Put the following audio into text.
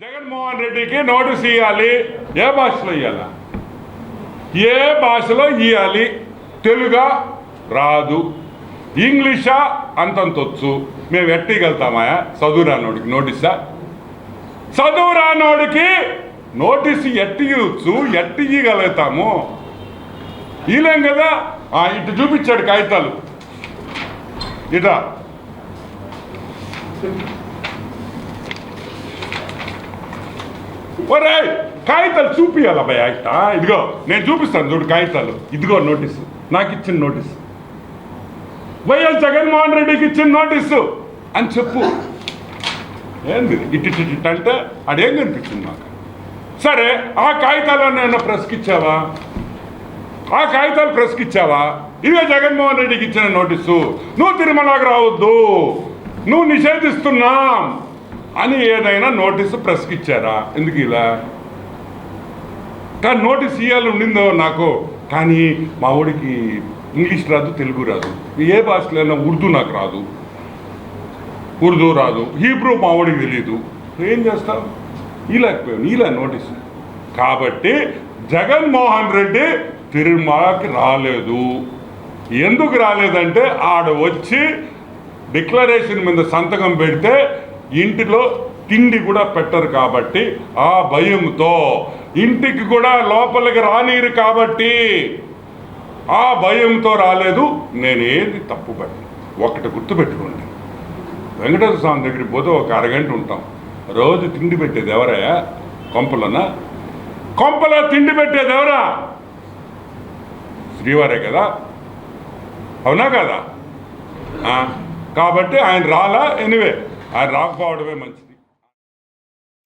జగన్మోహన్ రెడ్డికి నోటీస్ ఇవ్వాలి ఏ భాషలో ఇవ్వాల ఏ భాషలో ఇవ్వాలి తెలుగా? రాదు. ఇంగ్లీషా? అంతంతొచ్చు మేము ఎట్టగలుగుతామా చదువు రానోడికి నోటీసా? చదువు రానోడికి నోటీస్ ఎట్టియచ్చు ఎట్టి ఇవ్వగలుగుతాము? ఇలేం కదా? ఆ, ఇటు చూపించాడు కాగితాలు. ఇట. ఒరే కాగితాలు చూపియాల అబ్బాయి ఇట ఇదిగో నేను చూపిస్తాను చూడు కాగితాలు. ఇదిగో నోటీసు. నాకు ఇచ్చిన నోటీసు. వైఎస్ జగన్మోహన్ రెడ్డికి ఇచ్చిన నోటీసు. అని చెప్పు. ఏంది? ఇటు ఇటు అంటే అదేం కనిపించింది నాకు సరే ఆ కాగితాలను ఏమన్నా ప్రెస్కి ఇచ్చావా ఆ కాగితాలు ప్రెస్కి ఇచ్చావా ఇదే జగన్మోహన్ రెడ్డికి ఇచ్చిన నోటీసు. నువ్వు తిరుమలకి రావద్దు. నువ్వు నిషేధిస్తున్నాం. అని ఏదైనా నోటీసు ప్రెస్కి ఇచ్చారా ఎందుకు ఇలా? కానీ నోటీస్ ఇవ్వాలి ఉండిందో నాకు? కానీ మా ఊడికి ఇంగ్లీష్ రాదు తెలుగు రాదు. ఏ భాషలో ఉర్దూ నాకు రాదు. ఉర్దూ రాదు. హీబ్రూ మా ఊడికి తెలియదు ఏం చేస్తాం? ఇలాకపోయాం ఇలా నోటీసు. కాబట్టి జగన్మోహన్ రెడ్డి తిరుమలకి రాలేదు. ఎందుకు రాలేదంటే ఆడ వచ్చి డిక్లరేషన్ మీద సంతకం పెడితే ఇంటిలో తిండి కూడా పెట్టరు కాబట్టి ఆ భయంతో ఇంటికి కూడా లోపలికి రానీరు కాబట్టి ఆ భయంతో రాలేదు. నేనేది తప్పు పడి ఒకటి గుర్తుపెట్టుకోండి. వెంకటేశ్వర స్వామి దగ్గరికి పోతే ఒక అరగంట ఉంటాం. రోజు తిండి పెట్టేది ఎవరయ్యా కొంపలనా? కొంపలో తిండి పెట్టేది ఎవరా? శ్రీవారే కదా? అవునా కదా? కాబట్టి ఆయన రాలా ఎనివే. ఆయన రాకపోవడమే మంచిది.